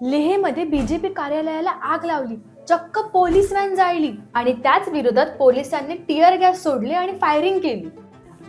लेहमध्ये BJP कार्यालयाला आग लावली. चक्क पोलीस व्हॅन जाळली आणि त्याच विरोधात पोलिसांनी टिअर गॅस सोडले आणि फायरिंग केली.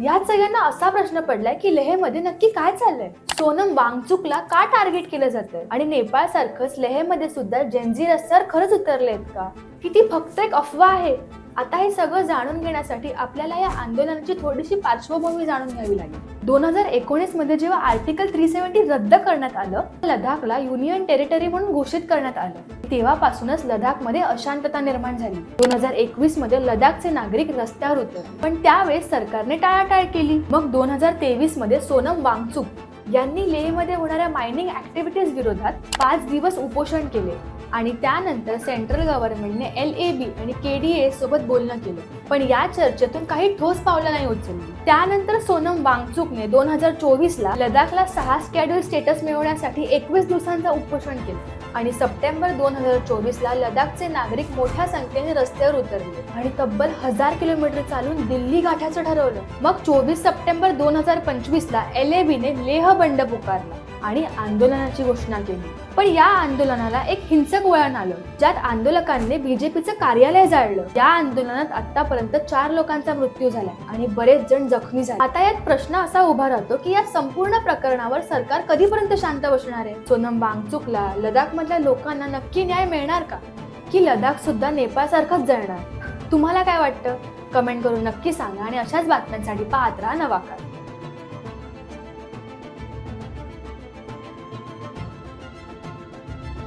यात सगळ्यांना असा प्रश्न पडलाय की लेहमध्ये नक्की काय चाललंय? सोनम वांगचुकला का टार्गेट केलं जातंय? आणि नेपाळ सारखंच लेहमध्ये सुद्धा जेनझी रस्त्यावर खरंच उतरले आहेत का की? ती फक्त एक अफवा आहे. आता हे सगळं जाणून घेण्यासाठी आपल्याला या आंदोलनाची थोडीशी पार्श्वभूमी जाणून घ्यावी लागेल. दोन हजार एकोणीसमध्ये जेव्हा आर्टिकल थ्री सेव्हन्टी रद्द करण्यात आलं लडाखला युनियन टेरिटरी म्हणून घोषित करण्यात आलं. तेव्हापासूनच लडाखमध्ये अशांतता निर्माण झाली. दोन हजार एकवीसमध्ये लडाखचे नागरिक रस्त्यावर उतरले पण त्यावेळेस सरकारने टाळाटाळ केली. मग दोन हजार तेवीसमध्ये सोनम वांगचुक यांनी लेहमध्ये होणाऱ्या मायनिंग ऍक्टिव्हिटीज विरोधात पाच दिवस उपोषण केले. आणि त्यानंतर सेंट्रल गव्हर्नमेंटने एल ए बी आणि के डी ए सोबत बोलणं केलं. पण या चर्चेतून काही ठोस पावलं नाही उचलली. त्यानंतर सोनम वांगचुकने दोन हजार चोवीस ला लडाखला सहा स्कॅड्युल स्टेटस मिळवण्यासाठी एकवीस दिवसांचा उपोषण केलं. आणि सप्टेंबर दोन हजार चोवीस ला लडाखचे नागरिक मोठ्या संख्येने रस्त्यावर उतरले आणि तब्बल हजार किलोमीटर चालून दिल्ली गाठायचं ठरवलं. मग चोवीस सप्टेंबर दोन हजार पंचवीस ला एल ए बीने लेह बंड पुकारला आणि आंदोलनाची घोषणा केली. पण या आंदोलनाला एक हिंसक वळण आलं ज्यात आंदोलकांनी बीजेपीचं कार्यालय जाळलं. या आंदोलनात आतापर्यंत चार लोकांचा मृत्यू झाला आणि बरेच जण जखमी झाले. आता यात प्रश्न असा उभा राहतो की या संपूर्ण प्रकरणावर सरकार कधीपर्यंत शांत बसणार आहे? सोनम वांगचुकला लडाख मधल्या लोकांना नक्की न्याय मिळणार का? की लडाख सुद्धा नेपाळसारखंच जळणार? तुम्हाला काय वाटतं? कमेंट करून नक्की सांगा आणि अशाच बातम्यांसाठी पाहत राहा नवाकार